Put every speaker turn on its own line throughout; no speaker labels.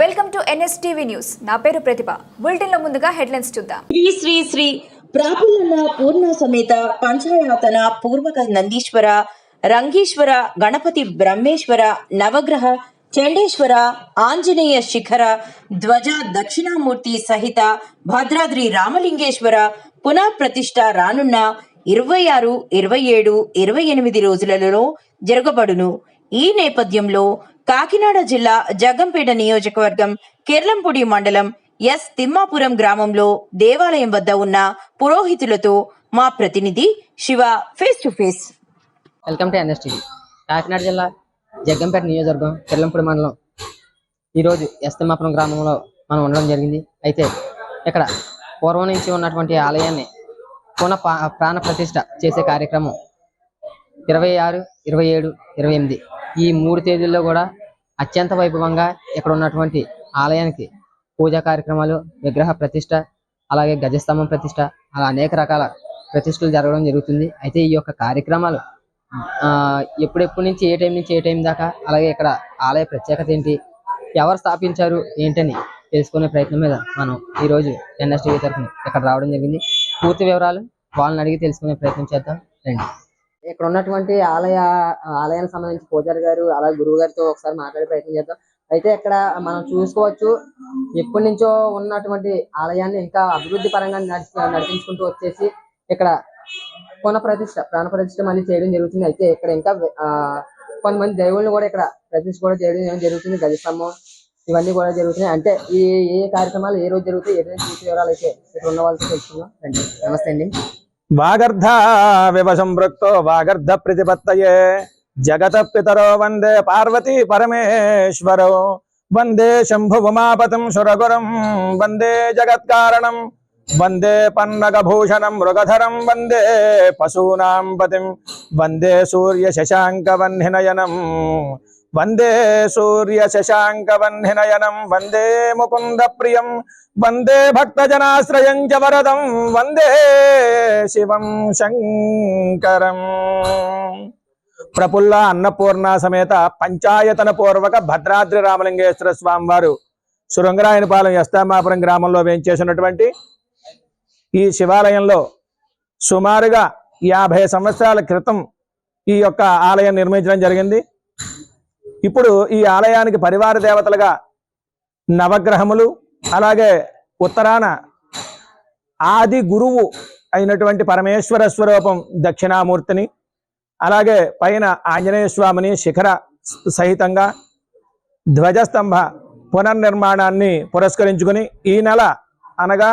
Welcome to NSTV news. నా పేరు ప్రతిభ. బులెటిన్లో ముందుగా హెడ్లైన్స్ చూద్దాం.
శ్రీ శ్రీ శ్రీ ప్రాపులన్న పూర్ణ సమేత పంచాయతన పూర్వక నందీశ్వర రంగీశ్వర గణపతి బ్రహ్మేశ్వర నవగ్రహ చండేశ్వర ఆంజనేయ శిఖర ధ్వజ దక్షిణామూర్తి సహిత భద్రాద్రి రామలింగేశ్వర పునః ప్రతిష్ట రానున్న ఇరవై ఆరు ఇరవై ఏడు ఇరవై ఎనిమిది రోజులలో జరగబడును. ఈ నేపథ్యంలో కాకినాడ జిల్లా జగంపేట నియోజకవర్గం కిర్లంపూడి మండలం ఎస్ తిమ్మాపురం గ్రామంలో దేవాలయం వద్ద ఉన్న పురోహితులతో మా ప్రతినిధి Shiva face to face.
Welcome to NSTV. Kakinada జిల్లా జగ్గంపేట నియోజకవర్గం కిర్లంపూడి మండలం. ఈరోజు ఎస్తమాపురం గ్రామంలో మనం ఉండడం జరిగింది. అయితే ఇక్కడ పూర్వం నుంచి ఉన్నటువంటి ఆలయాన్ని పునః పా- ప్రాణ ప్రతిష్ట చేసే కార్యక్రమం ఇరవై ఆరు ఇరవై ఏడు ఇరవై ఎనిమిది ఈ మూడు తేదీల్లో కూడా అత్యంత వైభవంగా ఇక్కడ ఉన్నటువంటి ఆలయానికి పూజా కార్యక్రమాలు విగ్రహ ప్రతిష్ట అలాగే గజస్తంభం ప్రతిష్ట అలా అనేక రకాల ప్రతిష్టలు జరగడం జరుగుతుంది. అయితే ఈ యొక్క కార్యక్రమాలు ఆ ఎప్పుడెప్పటి నుంచి ఏ టైం నుంచి ఏ టైం దాకా అలాగే ఇక్కడ ఆలయ ప్రత్యేకత ఏంటి ఎవరు స్థాపించారు ఏంటని తెలుసుకునే ప్రయత్నం మీద మనం ఈ రోజు ఎన్ఎస్టీవీ తరఫున ఇక్కడ రావడం జరిగింది. పూర్తి వివరాలు వాళ్ళని అడిగి తెలుసుకునే ప్రయత్నం చేద్దాం. రండి. ఇక్కడ ఉన్నటువంటి ఆలయ ఆలయానికి సంబంధించి పూజారి గారు అలాగే గురువు గారితో ఒకసారి మాట్లాడే ప్రయత్నం చేద్దాం. అయితే ఇక్కడ మనం చూసుకోవచ్చు ఎప్పటి నుంచో ఉన్నటువంటి ఆలయాన్ని ఇంకా అభివృద్ధి పరంగా నడిచి నడిపించుకుంటూ వచ్చేసి ఇక్కడ పునః ప్రతిష్ట ప్రాణ ప్రతిష్ట మళ్ళీ చేయడం జరుగుతుంది. అయితే ఇక్కడ ఇంకా కొంతమంది దేవుళ్ళని కూడా ఇక్కడ ప్రతిష్ట కూడా చేయడం జరుగుతుంది. గజస్తంభం ఇవన్నీ కూడా జరుగుతున్నాయి. అంటే ఈ ఏ కార్యక్రమాలు ఏ రోజు జరుగుతాయి ఏ రోజు వివరాలు అయితే ఇక్కడ ఉన్న వాళ్ళతో తెలుసుకుందాం. రండి. నమస్తే అండి.
వాగర్ధ వివసంపృక్తో వాగర్ధ ప్రతిపత్తయే జగత పితరో వందే పార్వతీ పరమేశ్వరో వందే శంభు ఉమాపతిం సురగురం వందే జగత్కారణం వందే పన్నగభూషణం మృగధరం వందే పశూనాం పతిం వందే సూర్య శశాంకవన్నినయనం వందే సూర్య శశాంకవన్నినయనం వందే ముకుంద ప్రియం వందే భక్తజనాశ్రయం చ వరదం వందే శివం శంకరం ప్రఫుల్ల అన్నపూర్ణ సమేత పంచాయతన పూర్వక భద్రాద్రి రామలింగేశ్వర స్వామి వారు సురంగరాయనపాలెం ఎస్తామాపురం గ్రామంలో వేయించేసినటువంటి ఈ శివాలయంలో సుమారుగా యాభై సంవత్సరాల క్రితం ఈ యొక్క ఆలయం నిర్మించడం జరిగింది. ఇప్పుడు ఈ ఆలయానికి పరివార దేవతలుగా నవగ్రహములు అలాగే ఉత్తరాన ఆది గురువు అయినటువంటి పరమేశ్వర స్వరూపం దక్షిణామూర్తిని అలాగే పైన ఆంజనేయ స్వామిని శిఖర సహితంగా ధ్వజస్తంభ పునర్నిర్మాణాన్ని పురస్కరించుకుని ఈ నెల అనగా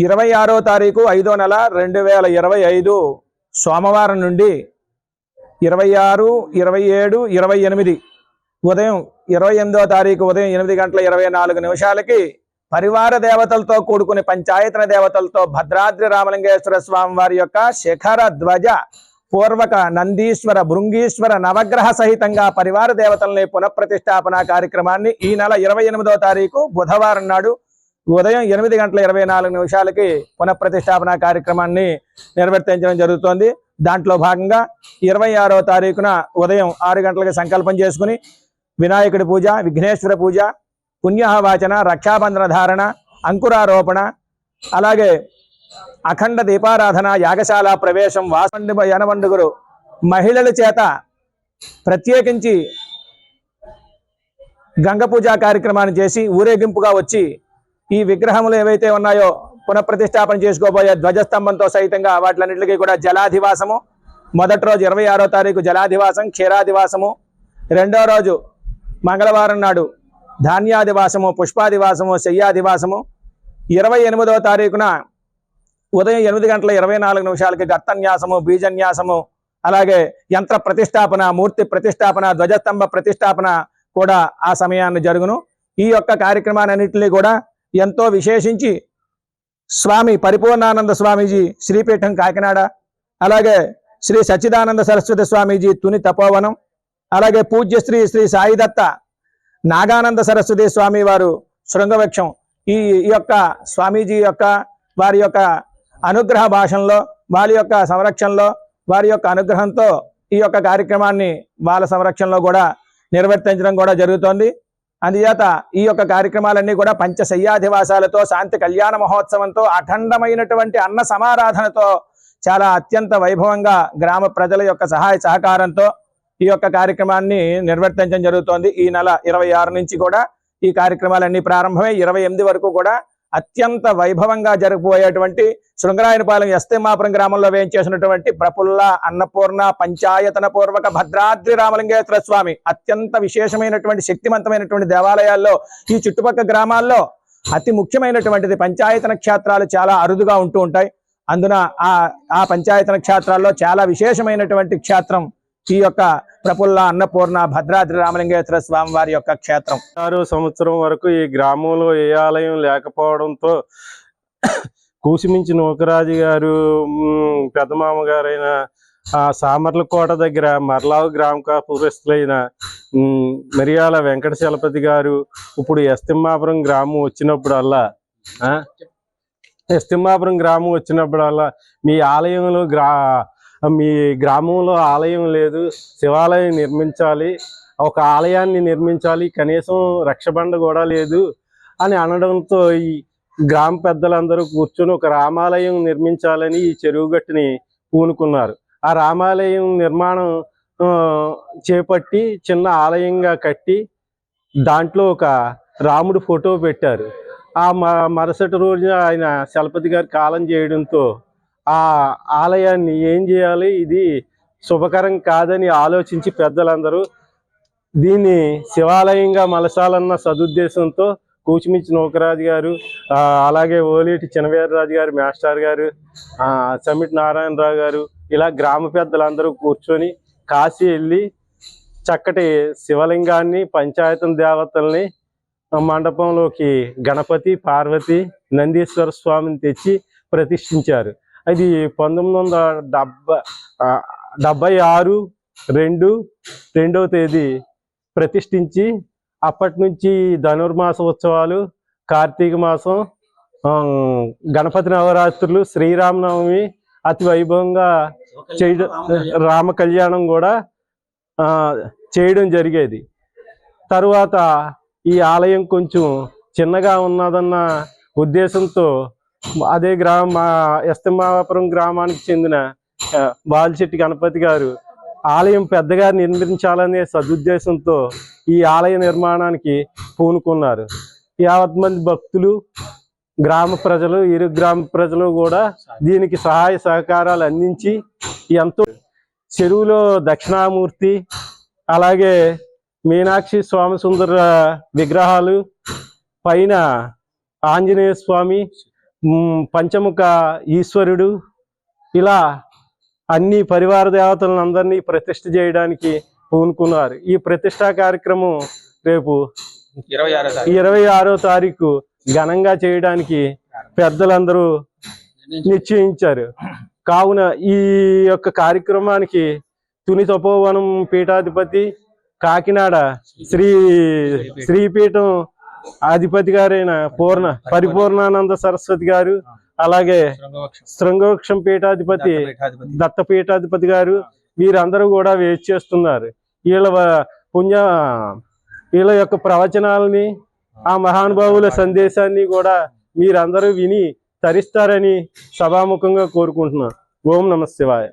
ఇరవై ఆరో తారీఖు ఐదో నెల రెండు వేల ఇరవై ఐదు సోమవారం నుండి ఇరవై ఆరు ఇరవై ఏడు ఇరవై ఎనిమిది. ఉదయం ఇరవై ఎనిమిదో తారీఖు ఉదయం ఎనిమిది గంటల ఇరవై నాలుగు నిమిషాలకి పరివార దేవతలతో కూడుకుని పంచాయతన దేవతలతో భద్రాద్రి రామలింగేశ్వర స్వామి వారి యొక్క శిఖర ధ్వజ పూర్వక నందీశ్వర భృంగీశ్వర నవగ్రహ సహితంగా పరివార దేవతల్ని పునఃప్రతిష్టాపన కార్యక్రమాన్ని ఈ నెల ఇరవై ఎనిమిదో తారీఖు బుధవారం నాడు ఉదయం ఎనిమిది గంటల ఇరవై నాలుగు నిమిషాలకి పునఃప్రతిష్టాపన కార్యక్రమాన్ని నిర్వర్తించడం జరుగుతోంది. దాంట్లో భాగంగా ఇరవై ఆరో తారీఖున ఉదయం ఆరు గంటలకు సంకల్పం చేసుకుని వినాయకుడి పూజ విఘ్నేశ్వర పూజ పుణ్యవాచన రక్షాబంధన ధారణ అంకురారోపణ అలాగే అఖండ దీపారాధన యాగశాల ప్రవేశం వాసండి యనవండుగురు మహిళల చేత ప్రత్యేకించి గంగ పూజా కార్యక్రమాన్ని చేసి ఊరేగింపుగా వచ్చి ఈ విగ్రహములు ఏవైతే ఉన్నాయో పునఃప్రతిష్టాపన చేసుకోబోయే ధ్వజస్తంభంతో సహితంగా వాటిలన్నింటికి కూడా జలాధివాసము. మొదటి రోజు ఇరవై ఆరో తారీఖు జలాధివాసం క్షీరాధివాసము. రెండో రోజు మంగళవారం నాడు ధాన్యాదివాసము పుష్పాదివాసము శయ్యాదివాసము ఇరవై ఎనిమిదవ తారీఖున ఉదయం ఎనిమిది గంటల ఇరవై నాలుగు నిమిషాలకి గర్తన్యాసము బీజన్యాసము అలాగే యంత్ర ప్రతిష్టాపన మూర్తి ప్రతిష్టాపన ధ్వజస్తంభ ప్రతిష్టాపన కూడా ఆ సమయాన్ని జరుగును. ఈ యొక్క కార్యక్రమాన్నింటినీ కూడా ఎంతో విశేషించి స్వామి పరిపూర్ణానంద స్వామీజీ శ్రీపీఠం కాకినాడ అలాగే శ్రీ సచ్చిదానంద సరస్వతి స్వామీజీ తుని తపోవనం అలాగే పూజ్య శ్రీ శ్రీ సాయిదత్త నాగానంద సరస్వతి స్వామి వారు శృంగవృక్షం. ఈ ఈ యొక్క స్వామీజీ యొక్క వారి యొక్క అనుగ్రహ భాషంలో వారి యొక్క సంరక్షణలో వారి యొక్క అనుగ్రహంతో ఈ యొక్క కార్యక్రమాన్ని వాళ్ళ సంరక్షణలో కూడా నిర్వర్తించడం కూడా జరుగుతోంది. అందుచేత ఈ యొక్క కార్యక్రమాలన్నీ కూడా పంచశయ్యాధివాసాలతో శాంతి కళ్యాణ మహోత్సవంతో అఖండమైనటువంటి అన్న సమారాధనతో చాలా అత్యంత వైభవంగా గ్రామ ప్రజల యొక్క సహాయ సహకారంతో ఈ యొక్క కార్యక్రమాన్ని నిర్వర్తించడం జరుగుతోంది. ఈ నెల ఇరవై ఆరు నుంచి కూడా ఈ కార్యక్రమాలన్నీ ప్రారంభమై ఇరవై ఎనిమిది వరకు కూడా అత్యంత వైభవంగా జరగబోయేటువంటి శృంగరాయనపాలెం ఎస్తేమాపురం గ్రామంలో వేయించేసినటువంటి ప్రపుల్ల అన్నపూర్ణ పంచాయతన పూర్వక భద్రాద్రి రామలింగేశ్వర స్వామి అత్యంత విశేషమైనటువంటి శక్తివంతమైనటువంటి దేవాలయాల్లో ఈ చుట్టుపక్కల గ్రామాల్లో అతి ముఖ్యమైనటువంటిది పంచాయతన క్షేత్రాలు చాలా అరుదుగా ఉంటూ ఉంటాయి. అందున ఆ ఆ పంచాయతన క్షేత్రాల్లో చాలా విశేషమైనటువంటి క్షేత్రం ఈ యొక్క ప్రఫుల్ల అన్నపూర్ణ భద్రాద్రి రామలింగేశ్వర స్వామి వారి యొక్క క్షేత్రం.
ఆరు సంవత్సరం వరకు ఈ గ్రామంలో ఏ ఆలయం లేకపోవడంతో కూసిమించి నూకరాజు గారు పెద్దమామ గారైన ఆ సామర్లకోట దగ్గర మర్లావు గ్రామ కాపురస్తులైన మరియాల మిరియాల వెంకట చలపతి గారు ఇప్పుడు ఎస్తిమ్మాపురం గ్రామం వచ్చినప్పుడల్లా ఆ, ఎస్తిమ్మాపురం గ్రామం వచ్చినప్పుడల్లా మీ ఆలయంలో గ్రా మీ గ్రామంలో ఆలయం లేదు. శివాలయం నిర్మించాలి. ఒక ఆలయాన్ని నిర్మించాలి. కనీసం రక్షబండ కూడా లేదు అని అనడంతో ఈ గ్రామ పెద్దలందరూ కూర్చొని ఒక రామాలయం నిర్మించాలని ఈ చెరువు గట్టుని పూనుకున్నారు. ఆ రామాలయం నిర్మాణం ఆ, చేపట్టి చిన్న ఆలయంగా కట్టి దాంట్లో ఒక రాముడు ఫోటో పెట్టారు. ఆ మరుసటి రోజున ఆయన చలపతి గారు కాలం చేయడంతో ఆ ఆలయాన్ని ఏం చేయాలి? ఇది శుభకరం కాదని ఆలోచించి పెద్దలందరూ దీన్ని శివాలయంగా మలసాలన్న సదుద్దేశంతో కూచిమించి నౌకరాజు గారు అలాగే ఓలేటి చినవీరరాజు గారు మాస్టర్ గారు సమిట్ నారాయణరావు గారు ఇలా గ్రామ పెద్దలందరూ కూర్చొని కాశీ వెళ్ళి చక్కటి శివలింగాన్ని పంచాయతీ దేవతల్ని మండపంలోకి గణపతి పార్వతి నందీశ్వర స్వామిని తెచ్చి ప్రతిష్ఠించారు. అది పంతొమ్మిది వందల డెబ్బై డెబ్బై ఆరు రెండు రెండవ తేదీ ప్రతిష్ఠించి అప్పటి నుంచి ధనుర్మాస ఉత్సవాలు కార్తీక మాసం గణపతి నవరాత్రులు శ్రీరామనవమి అతి వైభవంగా చేయడం రామ కళ్యాణం కూడా చేయడం జరిగేది. తరువాత ఈ ఆలయం కొంచెం చిన్నగా ఉన్నదన్న ఉద్దేశంతో అదే గ్రామ ఎస్తమాపురం గ్రామానికి చెందిన బాలిశెట్టి గణపతి గారు ఆలయం పెద్దగా నిర్మించాలనే సదుద్దేశంతో ఈ ఆలయ నిర్మాణానికి పూనుకున్నారు. యావత్ మంది భక్తులు గ్రామ ప్రజలు ఇరు గ్రామ ప్రజలు కూడా దీనికి సహాయ సహకారాలు అందించి ఎంతో చెరువులో దక్షిణామూర్తి అలాగే మీనాక్షి స్వామి సుందర విగ్రహాలు పైన ఆంజనేయ స్వామి పంచముఖ ఈశ్వరుడు. ఇలా అన్ని పరివార దేవతలను అందరినీ ప్రతిష్ఠ చేయడానికి పూనుకున్నారు. ఈ ప్రతిష్టా కార్యక్రమం రేపు ఇరవై ఆరో తారీఖు ఘనంగా చేయడానికి పెద్దలందరూ నిశ్చయించారు. కావున ఈ యొక్క కార్యక్రమానికి తుని తపోవనం పీఠాధిపతి కాకినాడ శ్రీ శ్రీపీఠం అధిపతి గారైన పూర్ణ పరిపూర్ణానంద సరస్వతి గారు అలాగే శృంగవృక్షం. పీఠాధిపతి దత్త పీఠాధిపతి గారు వీరందరూ కూడా వేచి చేస్తున్నారు. వీళ్ళ పుణ్య వీళ్ళ యొక్క ప్రవచనాలని ఆ మహానుభావుల సందేశాన్ని కూడా మీరందరూ విని తరిస్తారని సభాముఖంగా కోరుకుంటున్నాను ఓం నమ శివాయ.